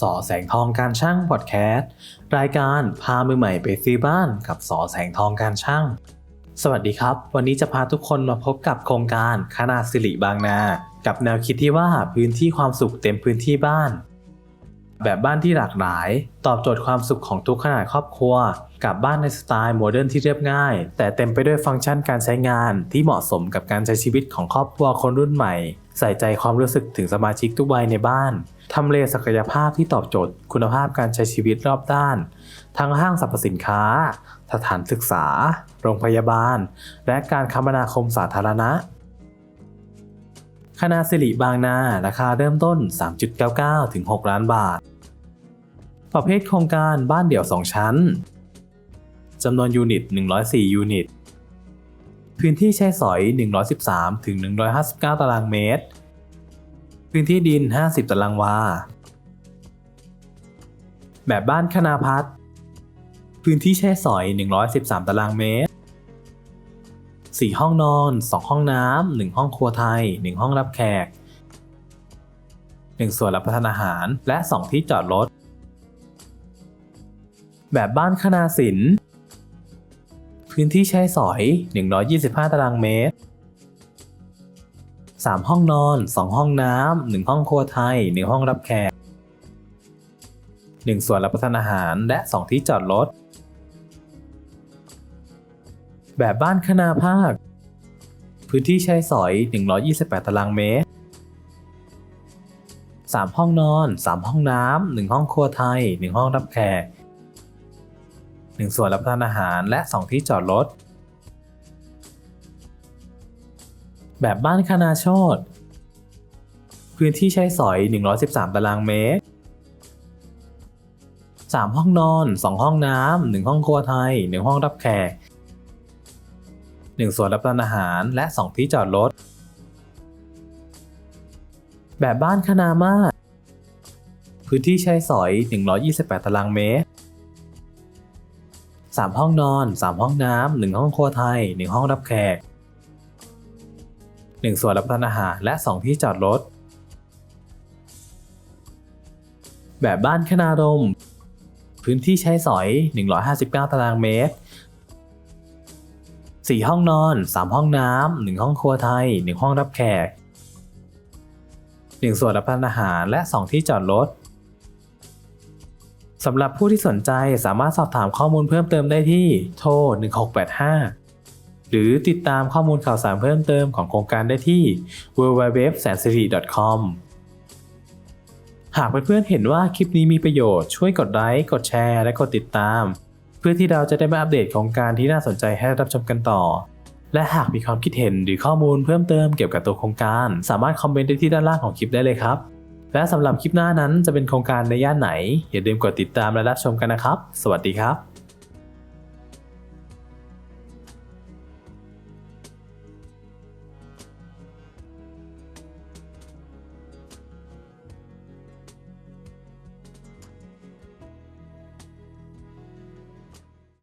สอแสงทองการช่างพอดแคสต์รายการพามือใหม่ไปซื้อบ้านกับสอแสงทองการช่าง สวัสดีครับ วันนี้จะพาทุกคนมาพบกับโครงการคณะสิริบางนา กับแนวคิดที่ว่าพื้นที่ความสุขเต็มพื้นที่บ้าน แบบบ้านที่หลากหลาย ตอบโจทย์ความสุขของทุกขนาดครอบครัว กับบ้านในสไตล์โมเดิร์นที่เรียบง่าย แต่เต็มไปด้วยฟังก์ชันการใช้งานที่เหมาะสมกับการใช้ชีวิตของครอบครัวคนรุ่นใหม่ ใส่ใจความรู้สึกถึงสมาชิกทุกวัยในบ้านทำเลศักยภาพที่ตอบโจทย์ คุณภาพการใช้ชีวิตรอบด้าน ทั้งห้างสรรพสินค้า สถานศึกษา โรงพยาบาล และการคมนาคมสาธารณะคณะสิริบางนา ราคาเริ่มต้น 3.99 ถึง 6 ล้านบาท ประเภทโครงการบ้านเดี่ยว 2 ชั้น จำนวนยูนิต 104 ยูนิต พื้นที่ใช้สอย 113 ถึง 159 ตารางเมตร พื้นที่ดิน 50 ตารางวา แบบบ้านคณาพัฒพื้นที่ใช้สอย 113 ตารางเมตร 4 ห้องนอน 2 ห้องน้ำ 1 ห้องครัวไทย 1 ห้องรับแขก 1 ส่วนรับประทานอาหาร และ 2 ที่จอดรถ แบบบ้านคณาสินพื้นที่ใช้สอย 125 ตารางเมตร 3 ห้องนอน 2 ห้องน้ำ 1 ห้องครัวไทย 1 ห้องรับแขก 1 ส่วนรับประทานอาหารและ 2 ที่จอดรถ แบบบ้านคณาภาค พื้นที่ใช้สอย 128 ตารางเมตร 3 ห้องนอน 3 ห้องน้ำ 1 ห้องครัวไทย 1 ห้องรับแขก 1ส่วนรับประทานอาหารและ 2 ที่จอดรถ แบบบ้านคณาโชตพื้นที่ใช้สอย 113 ตารางเมตร 3 ห้องนอน 2 ห้องน้ำ 1 ห้องครัวไทย 1 ห้องรับแขก 1ส่วนรับประทานอาหารและ 2 ที่จอดรถ แบบบ้านคณามาศพื้นที่ใช้สอย 128 ตารางเมตร 3 ห้องนอน 3 ห้องน้ำ1ห้องครัวไทย 1 ห้องรับแขก 1 ส่วนรับประทานอาหาร และ 2 ที่จอดรถ แบบบ้านคณารม พื้นที่ใช้สอย 159 ตารางเมตร 4 ห้องนอน 3 ห้องน้ำ1ห้องครัวไทย 1 ห้องรับแขก 1 ส่วนรับประทานอาหาร และ 2 ที่จอดรถ สำหรับผู้ที่สนใจสามารถสอบถามข้อมูลเพิ่มเติมได้ที่โทร 1685 หรือติดตามข้อมูลข่าวสารเพิ่มเติมของโครงการได้ที่ www s a n s i r i com หากเพื่อนๆเห็นว่าคลิปนี้มีประโยชน์ช่วยกดไลค์กดแชร์และกดติดตาม เพื่อที่เราจะได้มาอัปเดตโครงการที่น่าสนใจให้รับชมกันต่อ และหากมีความคิดเห็นหรือข้อมูลเพิ่มเติมเกี่ยวกับตัวโครงการ สามารถคอมเมนต์ได้ที่ด้านล่างของคลิปได้เลยครับ และสำหรับคลิปหน้านั้นจะเป็นโครงการในย่านไหน อย่าลืมกดติดตามและรับชมกันนะครับ สวัสดีครับ